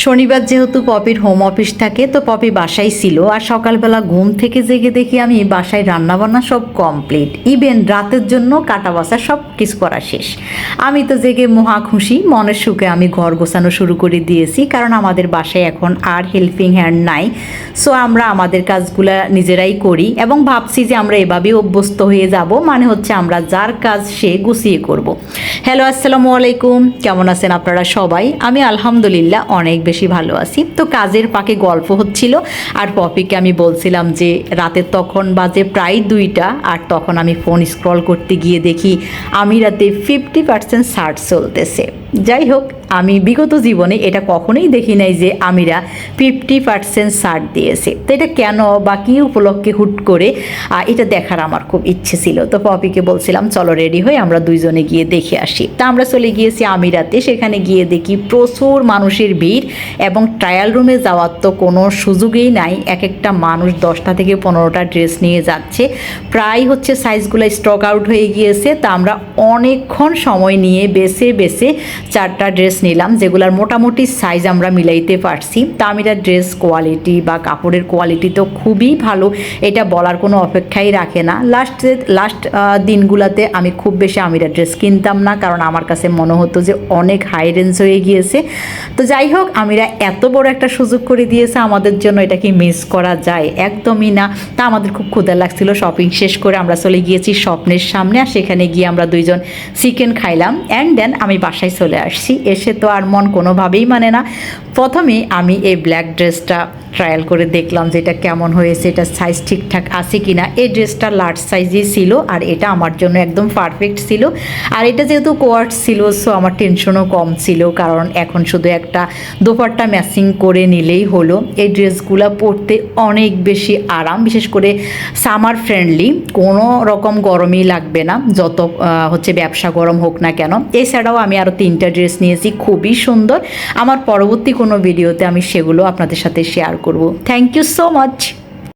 শনিবার যেহেতু পপির home office থাকে, তো পপি বাসায় ছিল। আর সকালবেলা ঘুম থেকে জেগে দেখি আমি বাসায় রান্নাবান্না সব কমপ্লিট ইভেন রাতের জন্য কাটা বাসা সব কিছু করা শেষ। আমি তো জেগে মহা খুশি, মনের সুখে আমি ঘর গোছানো শুরু করে দিয়েছি, কারণ আমাদের বাসায় এখন আর হেল্পিং হ্যান্ড নাই। সো আমরা আমাদের কাজগুলা নিজেরাই করি এবং ভাবছি যে আমরা এভাবেই অভ্যস্ত হয়ে যাব মানে হচ্ছে আমরা যার কাজ সে গুছিয়ে করব। হ্যালো আসসালামু আলাইকুম। কেমন আছেন আপনারা সবাই? আমি আলহামদুলিল্লাহ অনেক বেশি ভালো আছি। তো কাজের পাকে গল্প হচ্ছিল, আর পপিকে আমি বলছিলাম যে রাতে তখন বাজে প্রায় দুইটা, আর তখন আমি ফোন স্ক্রল করতে গিয়ে দেখি আমি রাতে ফিফটি পার্সেন্ট সার্ট চলতেছে। যাই হোক আমি বিগত জীবনে এটা কখনোই দেখি নাই যে আমিরা ফিফটি পার্সেন্ট ছাড় দিয়েছে। তো এটা কেন বা কী উপলক্ষে হুট করে এটা দেখার আমার খুব ইচ্ছে ছিল। তো পপিকে বলছিলাম, চলো রেডি হয়ে আমরা দুইজনে গিয়ে দেখে আসি। তা আমরা চলে গিয়েছি আমিরাতে। সেখানে গিয়ে দেখি প্রচুর মানুষের ভিড় এবং ট্রায়াল রুমে যাওয়ার তো কোনো সুযোগই নাই। এক একটা মানুষ দশটা থেকে পনেরোটা ড্রেস নিয়ে যাচ্ছে। প্রায় হচ্ছে সাইজগুলো স্টক আউট হয়ে গিয়েছে। তা আমরা অনেকক্ষণ সময় নিয়ে বেছে বেছে চারটা ড্রেস নিলাম, যেগুলার মোটামুটি সাইজ আমরা মিলাইতে পারছি। তা আমিরা ড্রেস কোয়ালিটি বা কাপড়ের কোয়ালিটি তো খুবই ভালো, এটা বলার কোনো অপেক্ষাই রাখে না। লাস্ট লাস্ট দিনগুলোতে আমি খুব বেশি আমিরা ড্রেস কিনতাম না, কারণ আমার কাছে মনে হতো যে অনেক হাই রেঞ্জ হয়ে গিয়েছে। তো যাই হোক, আমিরা এত বড় একটা সুযোগ করে দিয়েছে, আমাদের জন্য এটা কি মিস করা যায়? একদমই না। তা আমাদের খুব ক্ষুদা লাগছিল শপিং শেষ করে আমরা চলে গিয়েছি স্বপ্নের সামনে, আর সেখানে গিয়ে আমরা দুইজন চিকেন খাইলাম। অ্যান্ড দেন আমি বাসায় চলে আসছি, এসে তো আর মন কোনোভাবেই মানে না। প্রথমে আমি এই ব্ল্যাক ড্রেসটা ট্রায়াল করে দেখলাম যে এটা কেমন হয়েছে, এটা সাইজ ঠিকঠাক আছে কি না এই ড্রেসটা লার্জ সাইজই ছিল আর এটা আমার জন্য একদম পারফেক্ট ছিল। আর এটা যেহেতু কোয়ার্ট ছিল সো আমার টেনশনও কম ছিল কারণ এখন শুধু একটা দোপাট্টা ম্যাচিং করে নিলেই হলো। এই ড্রেসগুলো পরতে অনেক বেশি আরাম, বিশেষ করে সামার ফ্রেন্ডলি কোনো রকম গরমই লাগবে না। যত হচ্ছে ব্যবসা গরম হোক না কেন। এছাড়াও আমি আরও তিনটা ড্রেস নিয়েছি খুবই সুন্দর। আমার পরবর্তী কোনো ভিডিওতে আমি সেগুলো আপনাদের সাথে শেয়ার করব। Thank you so much